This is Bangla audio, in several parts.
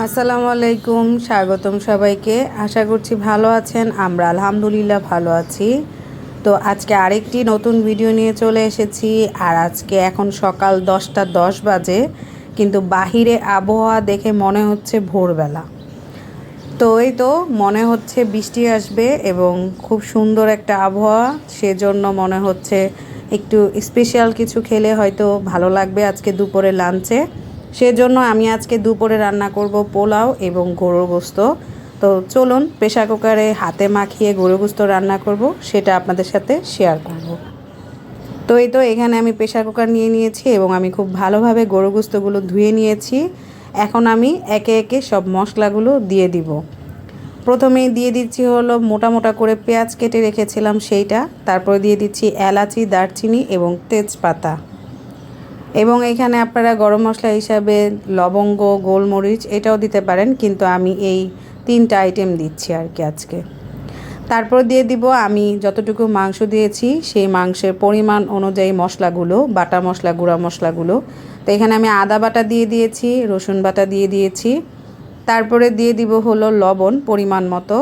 আসসালামু আলাইকুম, স্বাগতম সবাইকে। আশা করছি ভালো আছেন, আমরা আলহামদুলিল্লাহ ভালো আছি। তো আজকে আরেকটি নতুন ভিডিও নিয়ে চলে এসেছি, আর আজকে এখন সকাল দশটা দশ বাজে, কিন্তু বাহিরে আবহাওয়া দেখে মনে হচ্ছে ভোরবেলা। তো এই তো, মনে হচ্ছে বৃষ্টি আসবে এবং খুব সুন্দর একটা আবহাওয়া, সেজন্য মনে হচ্ছে একটু স্পেশাল কিছু খেলে হয়তো ভালো লাগবে আজকে দুপুরে লাঞ্চে সেজন্য আমি আজকে দুপুরে রান্না করব পোলাও এবং গরুর গোস্ত। তো চলুন প্রেশার কুকারে হাতে মাখিয়ে গরুর গোস্ত রান্না করব, সেটা আপনাদের সাথে শেয়ার করব। তো এই তো, এখানে আমি প্রেশার কুকার নিয়ে নিয়েছি এবং আমি খুব ভালোভাবে গরু গোস্তগুলো ধুয়ে নিয়েছি। এখন আমি একে একে সব মশলাগুলো দিয়ে দিব। প্রথমেই দিয়ে দিচ্ছি হলো মোটা মোটা করে পেঁয়াজ কেটে রেখেছিলাম সেইটা, তারপরে দিয়ে দিচ্ছি এলাচি, দারচিনি এবং তেজপাতা। এবং এখানে আপনারা গরম মশলা হিসাবে লবঙ্গ, গোলমরিচ এটাও দিতে পারেন, কিন্তু আমি এই তিনটা আইটেম দিচ্ছি আর কি আজকে। তারপর দিয়ে দিব, আমি যতটুকু মাংস দিয়েছি, সেই মাংসের পরিমাণ অনুযায়ী মশলাগুলো, বাটা মশলা, গুঁড়া মশলাগুলো। তো এখানে আমি আদা বাটা দিয়ে দিয়েছি, রসুন বাটা দিয়ে দিয়েছি। তারপরে দিয়ে দিব হলো লবণ পরিমাণ মতো।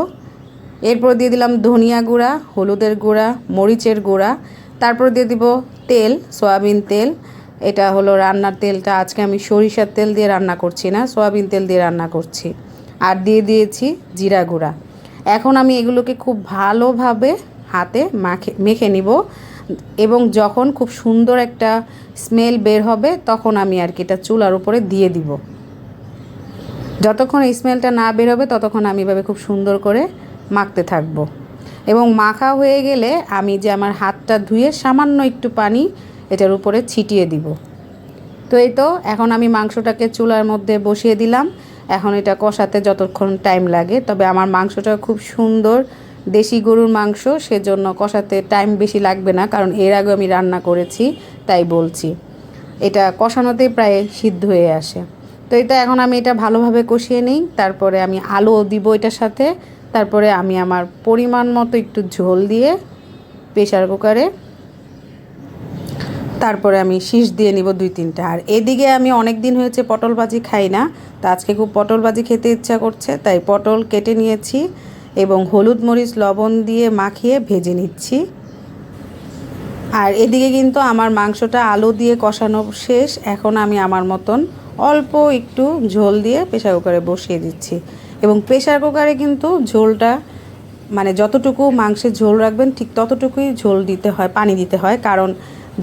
এরপর দিয়ে দিলাম ধনিয়া গুঁড়া, হলুদের গুঁড়া, মরিচের গুঁড়া। তারপর দিয়ে দিব তেল, সয়াবিন তেল। এটা হলো রান্নার তেলটা। আজকে আমি সরিষার তেল দিয়ে রান্না করছি না, সয়াবিন তেল দিয়ে রান্না করছি। আর দিয়ে দিয়েছি জিরা গুঁড়া। এখন আমি এগুলোকে খুব ভালোভাবে হাতে মাখে, মেখে নিব। এবং যখন খুব সুন্দর একটা স্মেল বের হবে, তখন আমি আর কি এটা চুলার উপরে দিয়ে দিব। যতক্ষণ স্মেলটা না বের হবে, ততক্ষণ আমি এভাবে খুব সুন্দর করে মাখতে থাকব। এবং মাখা হয়ে গেলে আমি যে আমার হাতটা ধুয়ে সামান্য একটু পানি এটার উপরে ছিটিয়ে দিব। তো এই তো, এখন আমি মাংসটাকে চুলার মধ্যে বসিয়ে দিলাম। এখন এটা কষাতে যতক্ষণ টাইম লাগে। তবে আমার মাংসটা খুব সুন্দর দেশি গরুর মাংস, সেজন্য কষাতে টাইম বেশি লাগবে না, কারণ এর আগে আমি রান্না করেছি, তাই বলছি। এটা কষানোতেই প্রায় সিদ্ধ হয়ে আসে। তো এটা এখন আমি এটা ভালোভাবে কষিয়ে নিই। তারপরে আমি আলু দিব এটার সাথে। তারপরে আমি আমার পরিমাণ মতো একটু ঝোল দিয়ে প্রেশার কুকারে তারপরে আমি শীষ দিয়ে নিব দুই তিনটা। আর এদিকে আমি অনেক দিন হয়েছে পটল ভাজি খাই না, তো আজকে খুব পটল ভাজি খেতে ইচ্ছা করছে, তাই পটল কেটে নিয়েছি এবং হলুদ মরিচ, লবণ দিয়ে মাখিয়ে ভেজে নিচ্ছি। আর এদিকে কিন্তু আমার মাংসটা আলু দিয়ে কষানো শেষ, এখন আমি আমার মতন অল্প একটু ঝোল দিয়ে প্রেশার কুকারে বসিয়ে দিচ্ছি। এবং প্রেশার কুকারে কিন্তু ঝোলটা মানে যতটুকু মাংসের ঝোল রাখবেন ঠিক ততটুকুই ঝোল দিতে হয়, পানি দিতে হয়, কারণ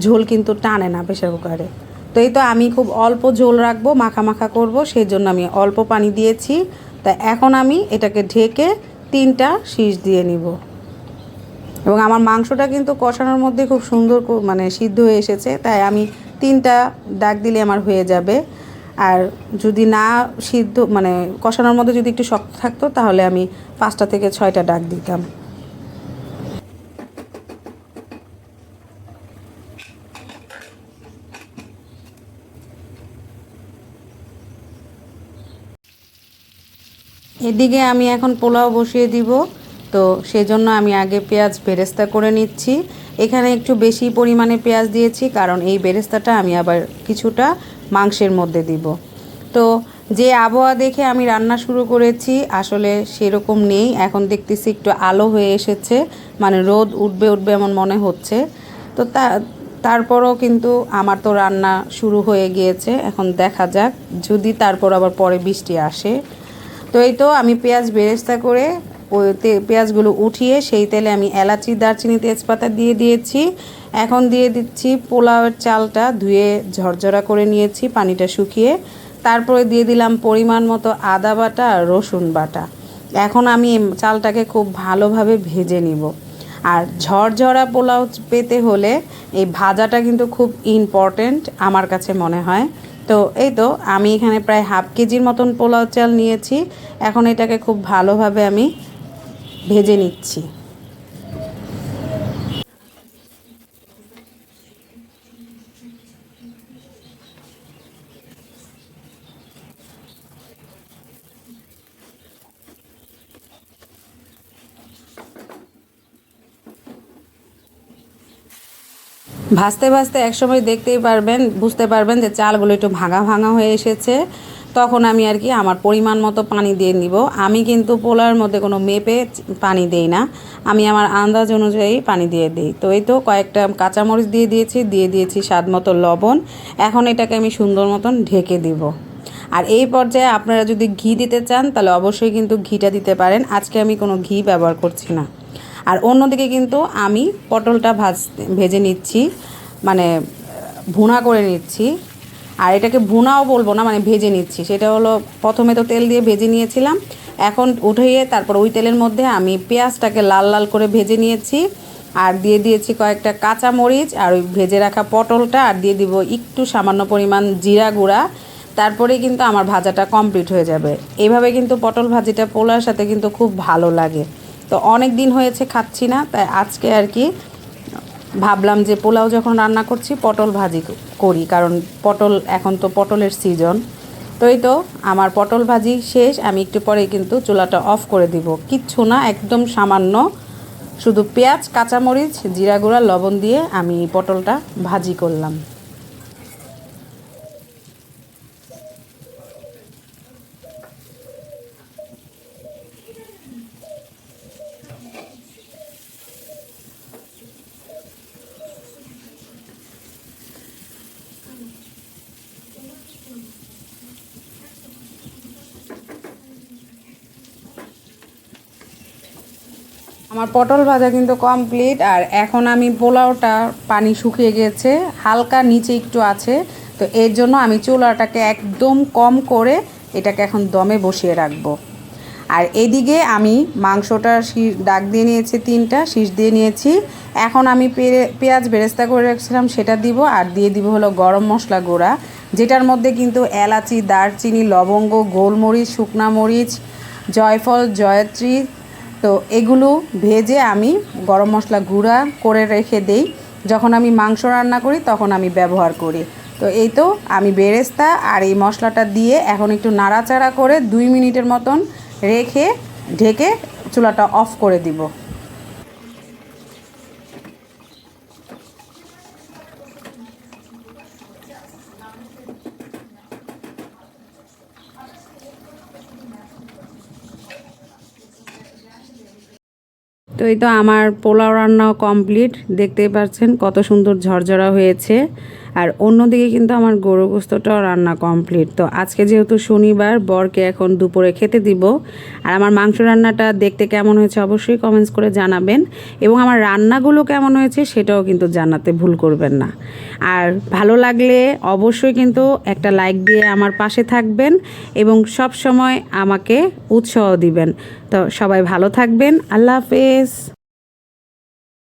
ঝোল কিন্তু টানে না প্রেশার কুকারে। তো এই তো আমি খুব অল্প ঝোল রাখব, মাখা মাখা করব সেই জন্য আমি অল্প পানি দিয়েছি। তা এখন আমি এটাকে ঢেকে তিনটা শীষ দিয়ে নিব। এবং আমার মাংসটা কিন্তু কষানোর মধ্যে খুব সুন্দর মানে সিদ্ধ হয়ে এসেছে, তাই আমি তিনটা ডাক দিলে আমার হয়ে যাবে। আর যদি না সিদ্ধ মানে কষানোর মধ্যে যদি একটু শক্ত থাকতো, তাহলে আমি পাঁচটা থেকে ছয়টা ডাক দিতাম। এদিকে আমি এখন পোলাও বসিয়ে দিব। তো সেজন্য আমি আগে পেঁয়াজ বেরেস্তা করে নিচ্ছি। এখানে একটু বেশি পরিমাণে পেঁয়াজ দিয়েছি, কারণ এই বেরেস্তাটা আমি আবার কিছুটা মাংসের মধ্যে দিব। তো যে আবহাওয়া দেখে আমি রান্না শুরু করেছি, আসলে সেরকম নেই। এখন দেখতেছি একটু আলো হয়ে এসেছে মানে রোদ উঠবে উঠবে এমন মনে হচ্ছে। তো তা, তারপরও কিন্তু আমার তো রান্না শুরু হয়ে গিয়েছে। এখন দেখা যাক, যদি তারপর আবার পরে বৃষ্টি আসে। তো এই তো আমি পেঁয়াজ বেরেস্তা করে পেঁয়াজগুলো উঠিয়ে সেই তেলে আমি এলাচি, দারচিনি, তেজপাতা দিয়ে দিয়েছি। এখন দিয়ে দিচ্ছি পোলাওয়ের চালটা ধুয়ে ঝরঝরা করে নিয়েছি পানিটা শুকিয়ে। তারপরে দিয়ে দিলাম পরিমাণ মতো আদা বাটা আর রসুন বাটা। এখন আমি চালটাকে খুব ভালোভাবে ভেজে নিব। আর ঝরঝরা পোলাও পেতে হলে এই ভাজাটা কিন্তু খুব ইম্পর্টেন্ট আমার কাছে মনে হয়। তো এই তো আমি এখানে প্রায় হাফ কেজির মতন পোলাও চাল নিয়েছি। এখন এটাকে খুব ভালোভাবে আমি ভেজে নিচ্ছি। ভাজতে ভাজতে একসময় দেখতেই পারবেন, বুঝতে পারবেন যে চালগুলো একটু ভাঙা ভাঙা হয়ে এসেছে। তখন আমি আর কি আমার পরিমাণ মতো পানি দিয়ে নিব। আমি কিন্তু পোলার মধ্যে কোনো মেপে পানি দেই না। আমি আমার আন্দাজ অনুযায়ী পানি দিয়ে দিই। তো এই তো কয়েকটা কাঁচামরিচ দিয়ে দিয়েছি দিয়ে দিয়েছি স্বাদ মতো লবণ। এখন এটাকে আমি সুন্দর মতন ঢেকে দিব। আর এই পর্যায়ে আপনারা যদি ঘি দিতে চান, তাহলে অবশ্যই কিন্তু ঘিটা দিতে পারেন। আজকে আমি কোনো ঘি ব্যবহার করছি না। আর অন্যদিকে কিন্তু আমি পটলটা ভাজ ভেজে নিচ্ছি মানে ভুনা করে নিচ্ছি। আর এটাকে ভুনাও বলব না মানে ভেজে নিচ্ছি। সেটা হলো প্রথমে তো তেল দিয়ে ভেজে নিয়েছিলাম। এখন উঠিয়ে তারপর ওই তেলের মধ্যে আমি পেঁয়াজটাকে লাল লাল করে ভেজে নিয়েছি। আর দিয়ে দিয়েছি কয়েকটা কাঁচা মরিচ আর ওই ভেজে রাখা পটলটা। আর দিয়ে দিব একটু সামান্য পরিমাণ জিরা গুঁড়া। তারপরে কিন্তু আমার ভাজাটা কমপ্লিট হয়ে যাবে। এইভাবে কিন্তু পটল ভাজিটা পোলার সাথে কিন্তু খুব ভালো লাগে। তো অনেক দিন হয়েছে খাচ্ছি না, তাই আজকে আর কি ভাবলাম যে পোলাও যখন রান্না করছি, পটল ভাজি করি, কারণ পটল এখন তো পটলের সিজন তো এই তো আমার পটল ভাজি শেষ, আমি একটু পরে কিন্তু চুলাটা অফ করে দিব। কিচ্ছু না, একদম সামান্য শুধু পেঁয়াজ, কাঁচামরিচ, জিরা গুঁড়া, লবণ দিয়ে আমি পটলটা ভাজি করলাম। আমার পটল ভাজা কিন্তু কমপ্লিট আর এখন আমি পোলাওটা পানি শুকিয়ে গেছে, হালকা নিচে একটু আছে, তো এর জন্য আমি চুলাটাকে একদম কম করে এটাকে এখন দমে বসিয়ে রাখব। আর এদিকে আমি মাংসটা ডাক দিয়ে নিয়েছি তিনটা, শীষ দিয়ে নিয়েছি। এখন আমি পেঁয়াজ বেরেস্তা করে রাখছিলাম, সেটা দিব, আর দিয়ে দিব হলো গরম মশলা গুঁড়া, যেটার মধ্যে কিন্তু এলাচি, দারচিনি, লবঙ্গ, গোলমরিচ, শুকনা মরিচ, জয়ফল, জয়ত্রী তো এগুলো ভেজে আমি গরম মশলা গুঁড়া করে রেখে দেই। যখন আমি মাংস রান্না করি, তখন আমি ব্যবহার করি। তো এই তো আমি বেরেস্তা আর এই মশলাটা দিয়ে এখন একটু নাড়াচাড়া করে দুই মিনিটের মতন রেখে, ঢেকে চুলাটা অফ করে দিব। তো এই তো আমার পোলাও রান্নাও কমপ্লিট। দেখতেই পাচ্ছেন কত সুন্দর ঝরঝরা হয়েছে। আর অন্যদিকে কিন্তু আমার গরু গোস্তটাও রান্না কমপ্লিট তো আজকে যেহেতু শনিবার, বরকে এখন দুপুরে খেতে দিব। আর আমার মাংস রান্নাটা দেখতে কেমন হয়েছে অবশ্যই কমেন্টস করে জানাবেন। এবং আমার রান্নাগুলো কেমন হয়েছে সেটাও কিন্তু জানাতে ভুল করবেন না। আর ভালো লাগলে অবশ্যই কিন্তু একটা লাইক দিয়ে আমার পাশে থাকবেন এবং সব সময় আমাকে উৎসাহ দিবেন। তো সবাই ভালো থাকবেন। আল্লাহ হাফেজ।